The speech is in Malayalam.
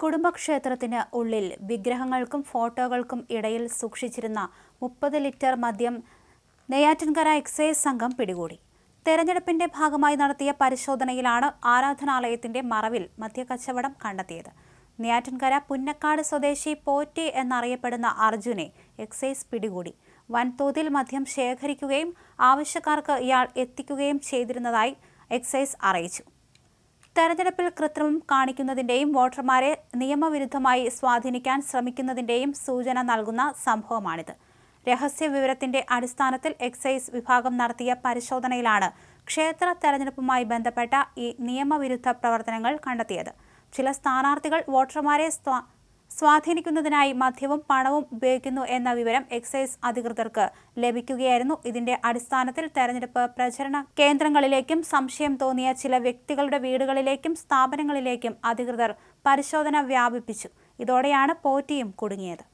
കുടുംബക്ഷേത്രത്തിന് ഉള്ളിൽ വിഗ്രഹങ്ങൾക്കും ഫോട്ടോകൾക്കും ഇടയിൽ സൂക്ഷിച്ചിരുന്ന മുപ്പത് ലിറ്റർ മദ്യം നെയ്യാറ്റിൻകര എക്സൈസ് സംഘം പിടികൂടി. തെരഞ്ഞെടുപ്പിന്റെ ഭാഗമായി നടത്തിയ പരിശോധനയിലാണ് ആരാധനാലയത്തിന്റെ മറവിൽ മദ്യക്കച്ചവടം കണ്ടെത്തിയത്. നെയ്യാറ്റിൻകര പുന്നക്കാട് സ്വദേശി പോറ്റി എന്നറിയപ്പെടുന്ന അർജുനെ എക്സൈസ് പിടികൂടി. വൻതോതിൽ മദ്യം ശേഖരിക്കുകയും ആവശ്യക്കാർക്ക് ഇയാൾ എത്തിക്കുകയും ചെയ്തിരുന്നതായി എക്സൈസ് അറിയിച്ചു. തെരഞ്ഞെടുപ്പിൽ കൃത്രിമം കാണിക്കുന്നതിന്റെയും വോട്ടർമാരെ നിയമവിരുദ്ധമായി സ്വാധീനിക്കാൻ ശ്രമിക്കുന്നതിന്റെയും സൂചന നൽകുന്ന സംഭവമാണിത്. രഹസ്യ വിവരത്തിന്റെ അടിസ്ഥാനത്തിൽ എക്സൈസ് വിഭാഗം നടത്തിയ പരിശോധനയിലാണ് ക്ഷേത്ര തെരഞ്ഞെടുപ്പുമായി ബന്ധപ്പെട്ട ഈ നിയമവിരുദ്ധ പ്രവർത്തനങ്ങൾ കണ്ടെത്തിയത്. ചില സ്ഥാനാർത്ഥികൾ വോട്ടർമാരെ സ്വാധീനിക്കുന്നതിനായി മദ്യവും പണവും ഉപയോഗിക്കുന്നു എന്ന വിവരം എക്സൈസ് അധികൃതർക്ക് ലഭിക്കുകയായിരുന്നു. ഇതിന്റെ അടിസ്ഥാനത്തിൽ തെരഞ്ഞെടുപ്പ് പ്രചരണ കേന്ദ്രങ്ങളിലേക്കും സംശയം തോന്നിയ ചില വ്യക്തികളുടെ വീടുകളിലേക്കും സ്ഥാപനങ്ങളിലേക്കും അധികൃതർ പരിശോധന വ്യാപിപ്പിച്ചു. ഇതോടെയാണ് പോറ്റിയും കുടുങ്ങിയത്.